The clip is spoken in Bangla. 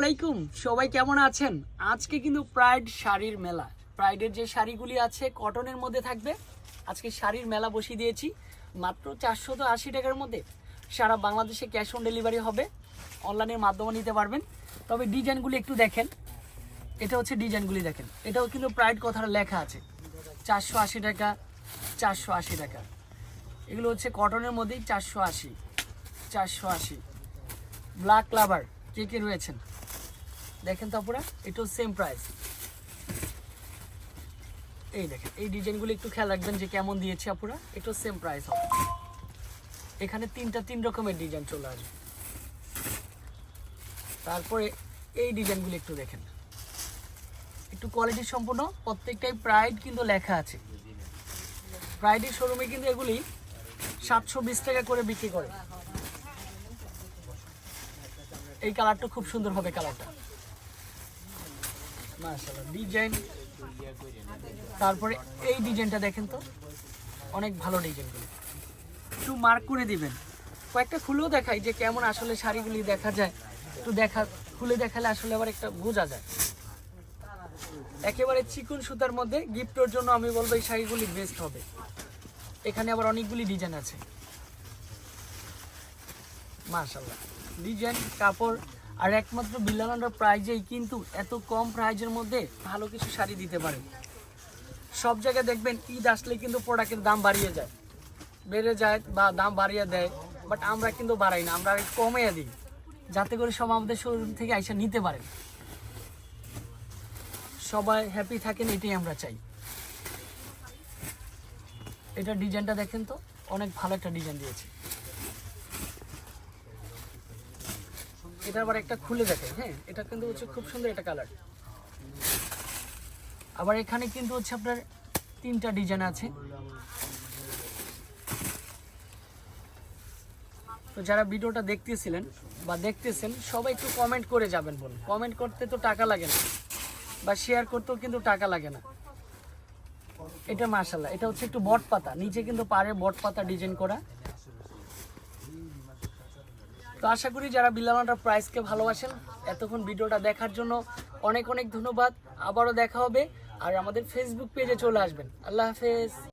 আলাইকুম। সবাই কেমন আছেন? আজকে কিন্তু প্রাইড শাড়ির মেলা। প্রাইডের যে শাড়িগুলি আছে কটনের মধ্যে থাকবে। আজকে শাড়ির মেলা বসিয়ে দিয়েছি। মাত্র চারশো তো আশি টাকার মধ্যে। সারা বাংলাদেশে ক্যাশ অন ডেলিভারি হবে। অনলাইনের মাধ্যমে নিতে পারবেন। তবে ডিজাইনগুলি একটু দেখেন। এটা হচ্ছে ডিজাইনগুলি দেখেন। এটাও কিন্তু প্রাইড কথাটা লেখা আছে। চারশো আশি টাকা চারশো আশি টাকা। এগুলো হচ্ছে কটনের মধ্যেই চারশো আশি চারশো আশি। ব্ল্যাক লাভার কে কে রয়েছেন? দেখেন তো আপুরা, এটাও সেম প্রাইস এই দেখেন, এই ডিজাইনগুলো একটু খেয়াল রাখবেন যে কেমন দিয়েছে আপুরা, এটাও সেম প্রাইস হবে। এখানে তিনটা তিন রকমের ডিজাইন চলে আসবে। তারপরে এই ডিজাইনগুলো একটু দেখেন। একটু কোয়ালিটি সম্পূর্ণ, প্রত্যেকটাই প্রাইড কিন্তু লেখা আছে। প্রাইডের শোরুমে কিন্তু এগুলি সাতশো বিশ টাকা করে বিক্রি করে। এই কালারটা খুব সুন্দর হবে কালারটা মাশাআল্লাহ, ডিজাইন। তারপরে এই ডিজাইনটা দেখেন তো, অনেক ভালো ডিজাইনগুলো একটু মার্ক করে দিবেন। কয়েকটা খুলেও দেখাই যে কেমন আসলে শাড়িগুলি দেখা যায়। একটু দেখা, খুলে দেখালে আসলে আবার একটা বোঝা যায়। একেবারে চিকন সুতার মধ্যে গিফটের জন্য আমি বলব এই শাড়িগুলি বেস্ট হবে। এখানে আবার অনেকগুলি ডিজাইন আছে। মাশাল্লাহ ডিজাইন, কাপড় আর একমাত্র বিল্লালান্ডার প্রাইজেই কিন্তু এত কম প্রাইজের মধ্যে ভালো কিছু শাড়ি দিতে পারে। সব জায়গায় দেখবেন ঈদ আসলে কিন্তু প্রোডাক্টের দাম বাড়িয়ে যায়। বেড়ে যায় বা দাম বাড়িয়ে দেয় বাট আমরা কিন্তু বাড়াই না, আমরা কমিয়ে দিই। যাতে করে সব আমাদের শোরুম থেকে আইসা নিতে পারেন সবাই হ্যাপি থাকেন, এটাই আমরা চাই। এটা ডিজাইনটা দেখেন তো, অনেক ভালো একটা ডিজাইন দিয়েছে। এটা আবার একটা খুলে দেখে হ্যাঁ? এটা কিন্তু হচ্ছে খুব সুন্দর একটা কালার আবার এখানে কিন্তু হচ্ছে আপনার তিনটা ডিজাইন আছে। তো যারা ভিডিওটা দেখতেছিলেন বা দেখতেছেন, সবাই একটু কমেন্ট করে যাবেন বলুন। কমেন্ট করতে তো টাকা লাগে না, বা শেয়ার করতেও কিন্তু টাকা লাগে না। এটা মাশাল্লাহ এটা হচ্ছে একটু বট পাতা নিচে কিন্তু পাড়ে বট পাতা ডিজাইন করা। তো আশা করি যারা বিলামাটার প্রাইসকে ভালোবাসেন, এতক্ষণ ভিডিওটা দেখার জন্য অনেক অনেক ধন্যবাদ। আবারও দেখা হবে আর আমাদের ফেসবুক পেজে চলে আসবেন। আল্লাহ হাফেজ।